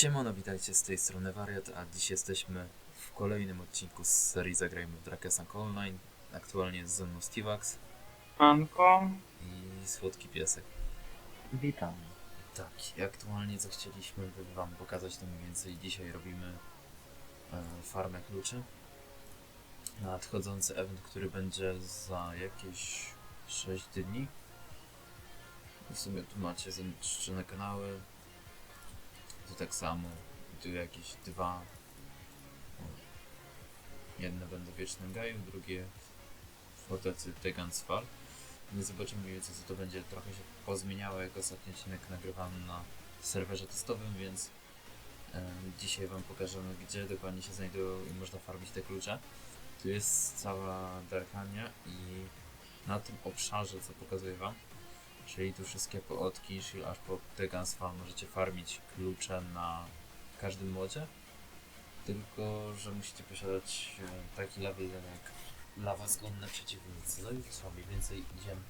Siemano, witajcie z tej strony Wariat, a dziś jesteśmy w kolejnym odcinku z serii Zagrajmy w Drakesa Online. Aktualnie jest ze mną Stevax Manko, i Słodki Piesek. Witam. Tak, i aktualnie co chcieliśmy wam pokazać to mniej więcej dzisiaj robimy e, farmę kluczy. Nadchodzący event, który będzie za jakieś 6 dni. W sumie tu macie zamieszczone kanały. Tu tak samo. Tu jakieś dwa. Jedne będą Wiecznym Gaju, drugie w Fortecy Tegansfall. Nie zobaczymy więcej co to będzie. Trochę się pozmieniało jak ostatni odcinek nagrywany na serwerze testowym, więc dzisiaj wam pokażemy gdzie dokładnie się znajdują i można farmić te klucze. Tu jest cała Darkania i na tym obszarze co pokazuję wam, czyli tu wszystkie po od Kinshil aż po Tegansfall możecie farmić klucze na każdym modzie. Tylko, że musicie posiadać e, taki level jak lawa zgonne przeciwnicy. No i co, mniej więcej idziemy.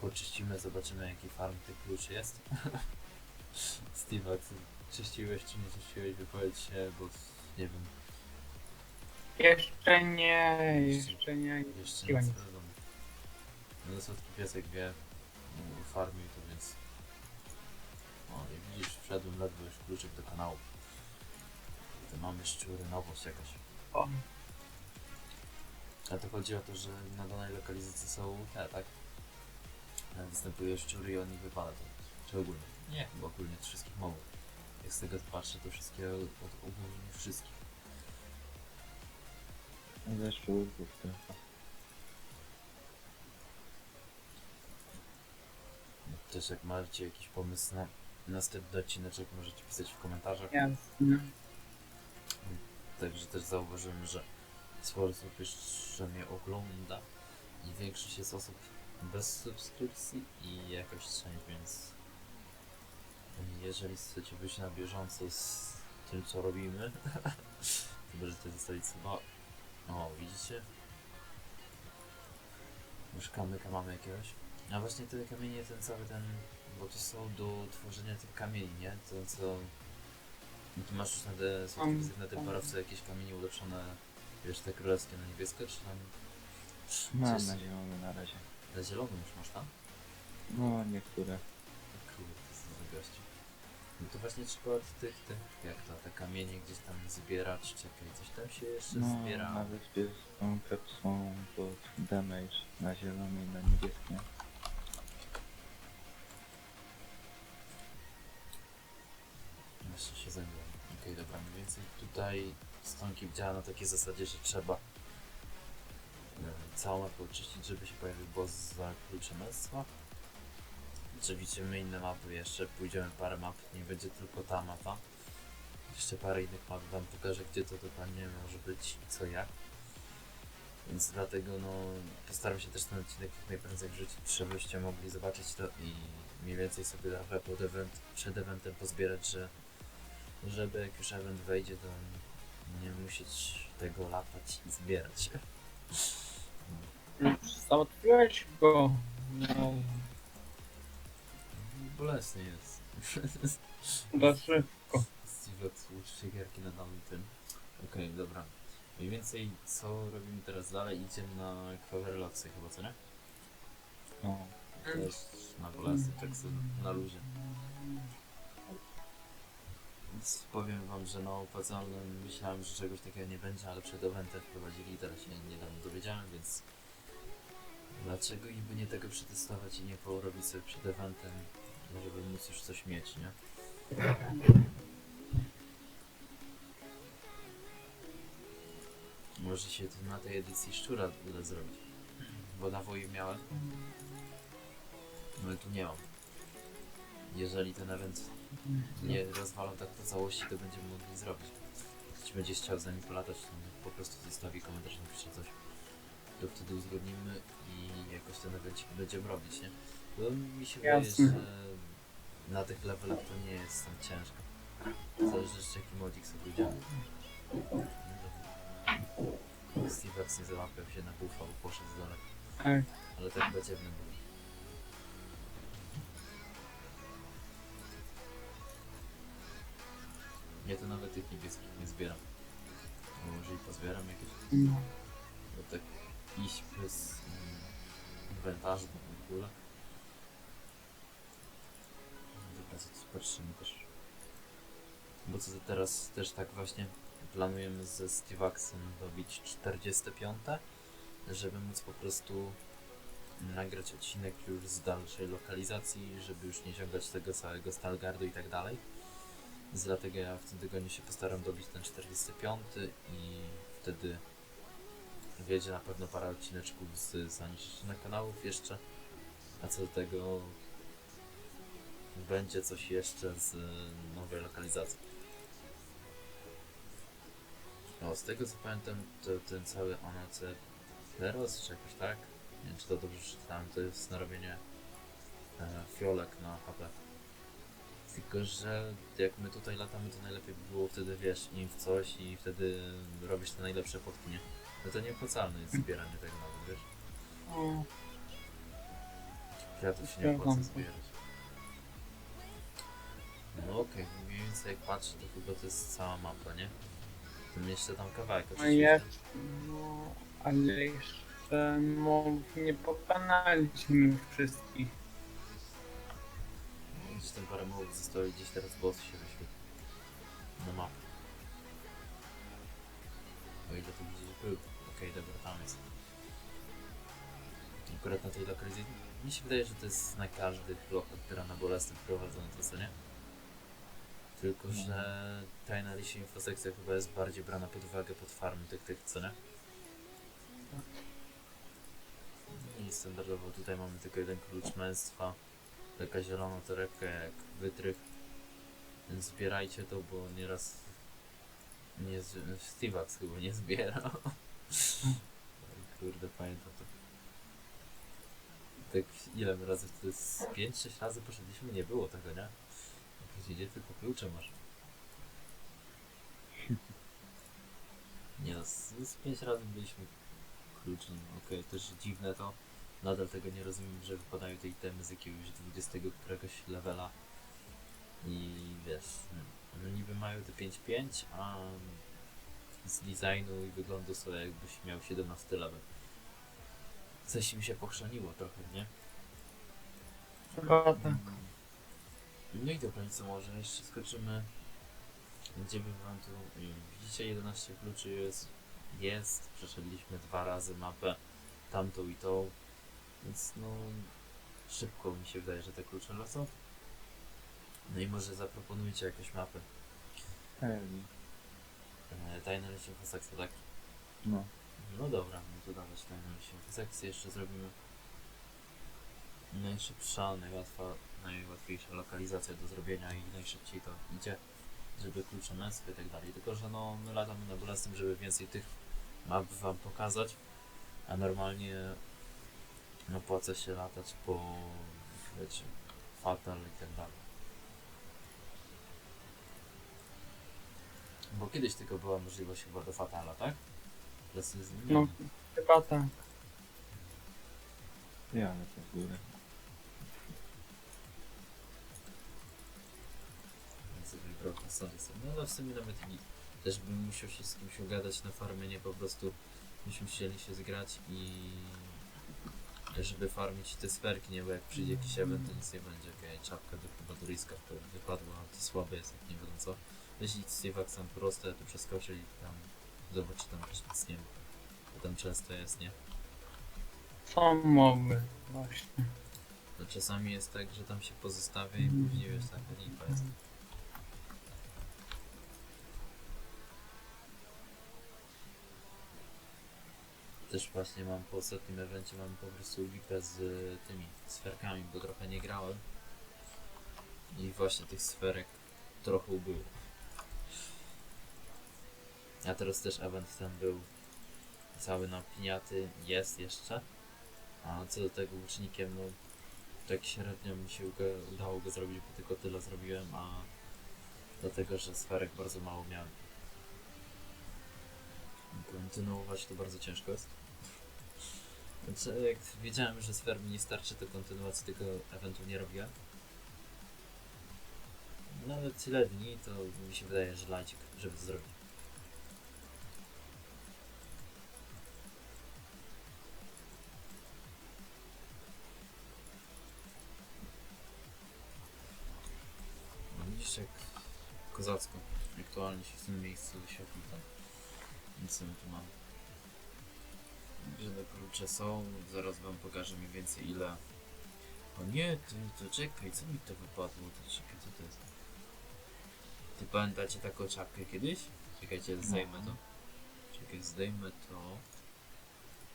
Poczyścimy, zobaczymy jaki farm tych kluczy jest. Steve, ty czyściłeś czy nie czyściłeś? Wypowiedz się, bo nie wiem, jeszcze nie, jeszcze nie. jeszcze nie wiadomo. No słodki piesek wie, no, farmił to więc... O, jak widzisz, wszedłem ledwo już kluczyk do kanału. To mamy szczury, nowość jakaś. O, A to chodzi o to, że na danej lokalizacji są te, tak? E, Występują szczury i od nich wypada to. Czy ogólnie? Nie, bo ogólnie od wszystkich mobów. Jak z tego patrzę, to wszystkie od, ogólnie wszystkich. Ze szczurków tylko. Też jak macie jakiś pomysł na następny odcineczek, możecie pisać w komentarzach. jasne. Także też zauważyłem, że sporo osób jeszcze mnie ogląda i większość jest osób bez subskrypcji i jakaś część, więc jeżeli chcecie być na bieżąco z tym, co robimy, to możecie zostawić suba. O, widzicie? Już kamyka mamy jakiegoś. A właśnie te kamienie, ten cały ten, bo to są do tworzenia tych kamieni, nie? To co... No tu masz już na, te, Mam- na tym parowce jakieś kamienie ulepszone, wiesz, te królewskie na niebiesko, czy tam Mam Coś- na zielony na razie. na zielonym już masz tam? No, niektóre. Kurde, co za gości. No to właśnie trzeba od tych, tych, jak to, te kamienie gdzieś tam zbierać, czekaj, coś tam się jeszcze No, zbiera. na wyspie są pepsą pod damage na zielony i na niebieskie. Jeszcze się zajmuję. Okej, dobra, mniej więcej tutaj stonki działa na takiej zasadzie, że trzeba e, całą mapę oczyścić, żeby się pojawił boss za kluczemestwa. Oczywiście my inne mapy jeszcze, pójdziemy parę map, nie będzie tylko ta mapa. Jeszcze parę innych map wam pokażę, gdzie to dokładnie może być i co jak. Więc dlatego no postaram się też ten odcinek jak najprędzej wrzucić, żebyście mogli zobaczyć to i mniej więcej sobie trochę pod event, przed eventem pozbierać, że żeby jak już event wejdzie, to nie musieć tego latać i zbierać. Załatwiłeś go. No, Bolesny jest. za szybko. Steve uczy gierki na danym tym. Okej, dobra. Mniej więcej co robimy teraz dalej? Idziemy na Kwawerloksy chyba, co nie? No, To jest na bolesny, tak sobie na luzie. Więc powiem wam, że na opłacalnym myślałem, że czegoś takiego nie będzie, ale przed eventem wprowadzili i teraz się niedawno dowiedziałem, więc dlaczego im by nie tego przetestować i nie porobić sobie przed eventem, żeby móc już coś mieć, nie? Może się tu na tej edycji szczura uda zrobić, bo na woju miałem, no i tu nie mam. Jeżeli ten event nie rozwalą tak po całości, to będziemy mogli zrobić. Ktoś będzie chciał z nami polatać, to po prostu zostawi komentarz, napisze coś. To wtedy uzgodnimy i jakoś ten event będziemy robić, nie? Bo mi się wydaje, Jasne. że na tych levelach to nie jest tam ciężko. Zależy jeszcze jaki modzik sobie pójdziemy. Steve X nie załapał się na buffa, bo poszedł z daleka. Tak. Ale tak badziewny był. Ja to nawet tych niebieskich nie zbieram. Bo jeżeli pozbieram jakieś, No. to tak iść bez mm, inwentarza to w ogóle. Dobra, co tu patrzymy też. Bo co teraz też tak właśnie planujemy ze Stevaxem dobić 45, żeby móc po prostu nagrać odcinek już z dalszej lokalizacji, żeby już nie ciągać tego całego Stalgardu i tak dalej. Więc dlatego ja w tym tygodniu się postaram dobić ten 45 i wtedy wjedzie na pewno parę odcineczków z zanieczyszczonych kanałów jeszcze. A co do tego będzie coś jeszcze z nowej lokalizacji. No, z tego co pamiętam, to ten cały ONC Leros, czy jakoś tak? Nie wiem, czy to dobrze przeczytałem, to jest narobienie e, fiolek na HP. Tylko, że jak my tutaj latamy, to najlepiej by było wtedy, wiesz, im w coś i wtedy robisz te najlepsze fotki, nie? No to nieopłacalne jest zbieranie tego nawet, wiesz? O, Kwiatów się nie opłaca Zgadzam się. zbierać. No okej, mniej więcej jak patrzę, to chyba to jest cała mapa, nie? Tym jeszcze tam kawałek no oczywiście. no, ale jeszcze no, nie pokonaliśmy wszystkich. Gdzieś tam parę małych zostało i gdzieś teraz boss się wyświetli. Na mapie. O ile to gdzieś był. Okej, dobra, tam jest. Akurat na tej lokalizacji. Mi się wydaje, że to jest na każdych blokach, która na bolesnym wprowadzone to co nie? Tylko, No. że tajna liście infosekcja chyba jest bardziej brana pod uwagę pod farmy tych, tych, co nie? I standardowo tutaj mamy tylko jeden klucz męstwa. Taka zielona torebka jak wytrych. Więc zbierajcie to, bo nieraz nie z... Stevax chyba nie zbiera. Kurde, pamiętam to. Tak ile razy to jest 5-6 razy poszedliśmy, nie było tego, nie? Gdzie tylko klucze masz. Nie no, z, z 5 razy byliśmy kluczem. Okej, też dziwne to. Nadal tego nie rozumiem, że wypadają te itemy z jakiegoś 20 któregoś levela. I wiesz, no niby mają te 5-5, a z designu i wyglądu są jakbyś miał 17 level. Coś mi się pochrzaniło trochę, nie? Chyba tak. No i dobra, co może jeszcze skoczymy. Gdzie by wam tu. Widzicie 11 kluczy jest. Jest. Przeszedliśmy dwa razy mapę. Tamtą i tą. Więc no. Szybko mi się wydaje, że te klucze lecą. No i może zaproponujcie jakąś mapę. Pewnie. E, Tajne sekcja, tak? No. No dobra, no to dawać tajną sekcję jeszcze zrobimy. Najszybsza, najłatwa, najłatwiejsza lokalizacja do zrobienia i najszybciej to idzie, żeby klucze męskie i tak dalej. Tylko, że no my latamy na bolesnym, żeby więcej tych map wam pokazać, a normalnie opłaca się latać po, wiecie, Fatal i tak dalej. Bo kiedyś tylko była możliwość chyba do Fatala, tak? Teraz jest No, chyba tak. Ja lecę w górę. Trochę sorry sobie. No ale w sumie nawet i też bym musiał się z kimś ugadać na farmie, nie po prostu myśmy chcieli się zgrać i żeby farmić te sferki, nie? Bo jak przyjdzie jakiś event, to nic nie będzie. Okej, czapka do to wypadła, to słabe jest, jak nie wiadomo co. Jeśli Steve'ak sam proste, to przeskoczy i tam zobacz, czy tam też nic nie ma. Bo tam często jest, nie? Co mogły właśnie. To czasami jest tak, że tam się pozostawia i później wiesz, taka lipa jest. Też właśnie mam po ostatnim evencie mam po prostu lipę z y, tymi sferkami, bo trochę nie grałem. I właśnie tych sferek trochę było. A teraz też event ten był cały na piniaty, jest jeszcze. A co do tego łucznikiem, no tak średnio mi się udało go zrobić, bo tylko tyle zrobiłem, a dlatego, że sferek bardzo mało miałem. Kontynuować to bardzo ciężko jest. Znaczy, jak wiedziałem, że sfer mi nie starczy, to kontynuacji tego eventu nie robiłem. nawet tyle dni, to mi się wydaje, że lajcik, żeby to zrobić. No widzisz jak kozacko aktualnie się w tym miejscu wyświetli tam. Nic my tu. Te klucze są, zaraz wam pokażę mniej więcej ile. O nie, to, to czekaj, co mi to wypadło? To czekaj, co to jest? Ty pamiętacie taką czapkę kiedyś? Czekajcie, zdejmę to. Czekaj, zdejmę to.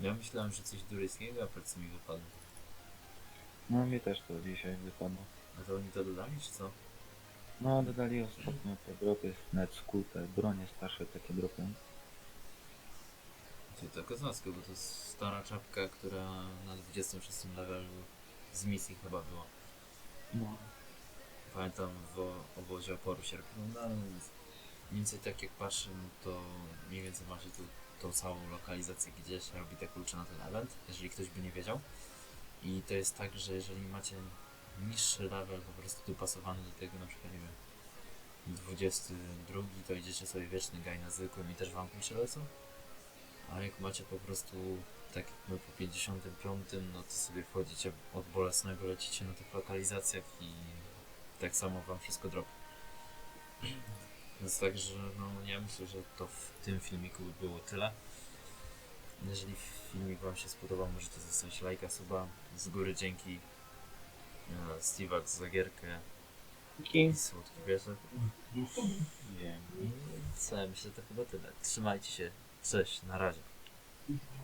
Ja myślałem, że coś duryjskiego, a co mi wypadło. No mi też to dzisiaj wypadło. A to oni to dodali, czy co? No dodali ostatnio te dropy Netsku, te bronie starsze takie dropy. Ty to kozacko, bo to jest stara czapka, która na 26 levelu z misji chyba była. No. Pamiętam w obozie oporu się no, ale mniej więcej tak jak patrzę, no to mniej więcej macie tu tą całą lokalizację, gdzie się robi te klucze na ten event, jeżeli ktoś by nie wiedział. I to jest tak, że jeżeli macie niższy level po prostu dopasowany do tego na przykład, nie wiem, 22, to idziecie sobie wieczny gaj na zwykłym i też wam klucze lecą. A jak macie po prostu tak jak my po 55, no to sobie wchodzicie od bolesnego, lecicie na tych lokalizacjach i tak samo wam wszystko dropi. Więc także, no ja myślę, że to w tym filmiku by było tyle. Jeżeli filmik wam się spodobał, możecie zostawić lajka, suba. Z góry dzięki e, Steve'ak za gierkę Dzięki. i słodki piesek. Wiem. I co, ja myślę, że to chyba tyle. Trzymajcie się. Cześć, na razie.